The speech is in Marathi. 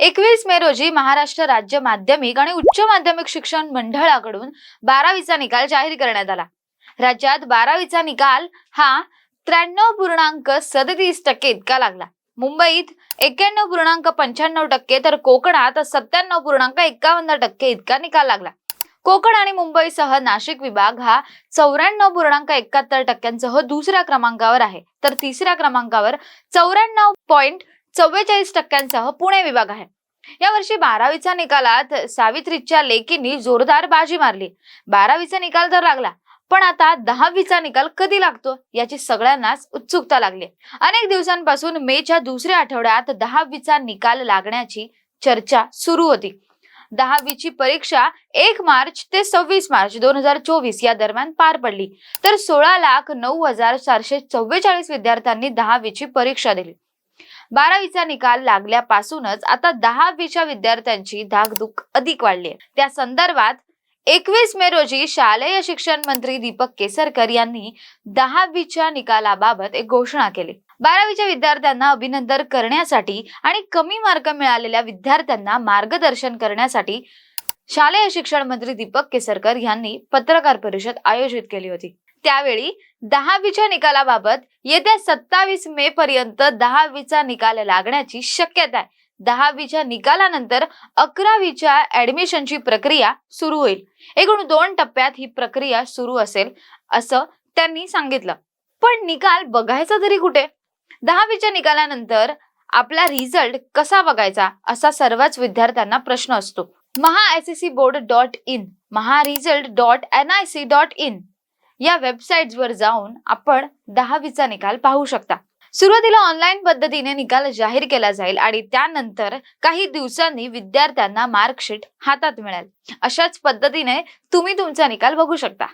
एकवीस मे रोजी महाराष्ट्र राज्य माध्यमिक आणि उच्च माध्यमिक शिक्षण मंडळाकडून बारावीचा निकाल जाहीर करण्यात आला. राज्यात बारावीचा निकाल हा त्र्याण्णव पूर्णांक सदतीस टक्के इतका लागला. मुंबईत एक्क्याण्णव पूर्णांक पंच्याण्णव टक्के तर कोकणात सत्त्याण्णव पूर्णांक एकावन्न टक्के इतका निकाल लागला. कोकण आणि मुंबईसह नाशिक विभाग हा चौऱ्याण्णव पूर्णांक एकाहत्तर टक्क्यांसह दुसऱ्या क्रमांकावर आहे. तर तिसऱ्या क्रमांकावर चौऱ्याण्णव पॉईंट चव्वेचाळीस टक्क्यांसह पुणे विभाग आहे. यावर्षी बारावीच्या निकालात सावित्रीच्या लेकींनी जोरदार बाजी मारली. बारावीचा निकाल तर लागला पण आता दहावीचा निकाल कधी लागतो याची सगळ्यांनाच उत्सुकता लागली. अनेक दिवसांपासून मेच्या दुसऱ्या आठवड्यात दहावीचा निकाल लागण्याची चर्चा सुरू होती. दहावीची परीक्षा एक मार्च ते सव्वीस मार्च दोन हजार चोवीस या दरम्यान पार पडली. तर सोळा लाख नऊ हजार चारशे चव्वेचाळीस विद्यार्थ्यांनी दहावीची परीक्षा दिली. बारावीचा निकाल लागल्यापासूनच आता दहावीच्या विद्यार्थ्यांची धाकधूक अधिक वाढली आहे त्या संदर्भात एकवीस मे रोजी शालेय शिक्षण मंत्री दीपक केसरकर यांनी दहावीच्या निकालाबाबत एक घोषणा केली. बारावीच्या विद्यार्थ्यांना अभिनंदन करण्यासाठी आणि कमी मार्क मिळालेल्या विद्यार्थ्यांना मार्गदर्शन करण्यासाठी शालेय शिक्षण मंत्री दीपक केसरकर यांनी पत्रकार परिषद आयोजित केली होती. त्यावेळी दहावीच्या निकालाबाबत येत्या सत्तावीस मे पर्यंत दहावीचा निकाल लागण्याची शक्यता आहे. दहावीच्या निकालानंतर अकरावीच्या ऍडमिशनची प्रक्रिया सुरू होईल. एकूण दोन टप्प्यात ही प्रक्रिया सुरू असेल असं त्यांनी सांगितलं. पण निकाल बघायचा तरी कुठे? दहावीच्या निकालानंतर आपला रिझल्ट कसा बघायचा असा सर्वच विद्यार्थ्यांना प्रश्न असतो. Maha S C board dot in Maha result dot N I C dot in. या वेबसाईट्सवर जाऊन आपण दहावीचा निकाल पाहू शकता. सुरुवातीला ऑनलाईन पद्धतीने निकाल जाहीर केला जाईल आणि त्यानंतर काही दिवसांनी विद्यार्थ्यांना मार्कशीट हातात मिळेल. अशाच पद्धतीने तुम्ही तुमचा निकाल बघू शकता.